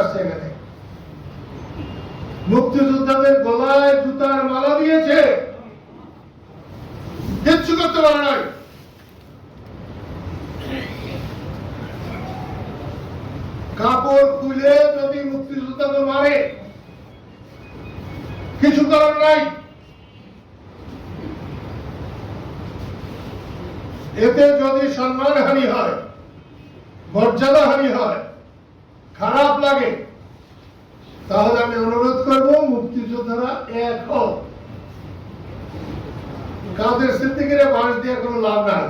আসছে এখানে মুক্তিযোদ্ধাদের গলায় জুতার মালা দিয়েছে। কিচ্ছু করতে পারে নাই। কাপড় খুলে যদি মুক্তিযোদ্ধাকে মারে, কিছু করার নাই। এতে যদি সম্মান হানি হয় মর্যাদা হানি হয় খারাপ লাগে। তাহলে আমি অনুরোধ করব, মুক্তিযোদ্ধারা এক হোক কাদের সিদ্দিকের বাঁশ দিয়ে কোনো লাভ নাই।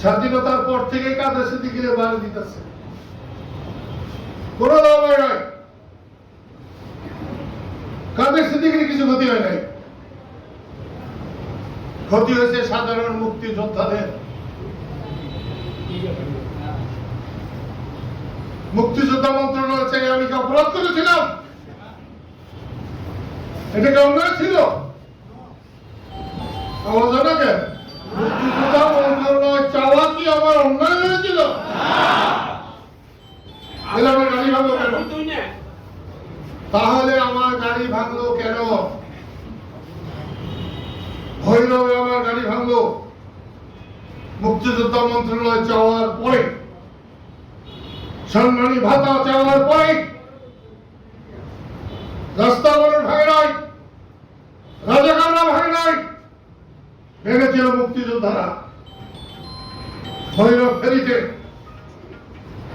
স্বাধীনতার পর থেকে কাদের সিদ্দিকের বাঁশ দিতেছে। কোনো লাভ হয় নাই। কাদের সিদ্দিকের কিছু ক্ষতি হয় নাই। ক্ষতি হয়েছে সাধারণ মুক্তিযোদ্ধাদের। মুক্তিযোদ্ধা মন্ত্রণালয় চাই আমি কি অপরাধ করেছিলাম? এটা কি অন্যায় ছিল? তাহলে আমার গাড়ি ভাঙলো কেন? ভৈরবে আমার গাড়ি ভাঙলো। মুক্তিযোদ্ধা মন্ত্রণালয় চাওয়ার পরে সম্মানী ভাতা চাওয়ার পরে রাস্তা বলে ভাঙে নাই, রাজাকাররা ভাঙে নাই, ভেঙেছিল মুক্তিযোদ্ধারা। ভৈরব ফেরিতে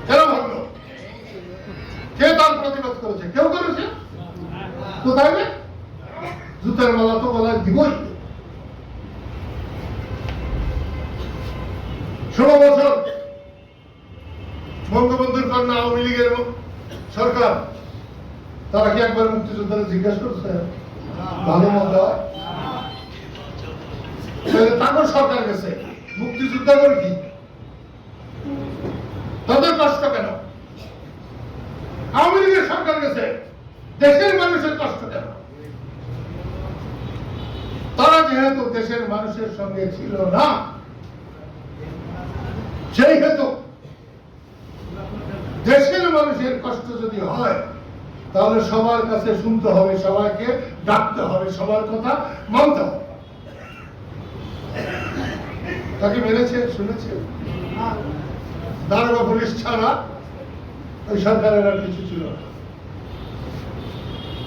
কেন ভাঙলো? কে তার প্রতিবাদ করেছে? কেউ করেছে? কোথায়? জুতার মালা তো গলায় দিবই। কন্যা আওয়ামী লীগের সরকার, তারা কি একবার মুক্তিযোদ্ধারা জিজ্ঞাসা করছে ভালো? তাহলে তারপর সরকার গেছে। কি? তাদের কষ্ট কেন? আওয়ামী লীগের সরকার গেছে। দেশের মানুষের কষ্ট কেন? তারা যেহেতু দেশের মানুষের সঙ্গে ছিল না, সেই হেতু মানুষের কষ্ট যদি হয়, তাহলে সবার কাছে শুনতে হবে, সবাইকে ডাকতে হবে, সবার কথা মানতে হবে। তাকে মেনেছে শুনেছে? দারোগা পুলিশ ছাড়া ওই সরকারের আর কিছু ছিল না।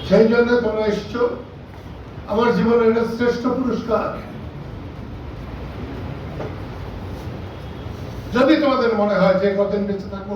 সেই জন্য তোমরা এসছো। আমার জীবনের এটা শ্রেষ্ঠ পুরস্কার। যদি তোমাদের মনে হয় যে কতদিন বেঁচে থাকব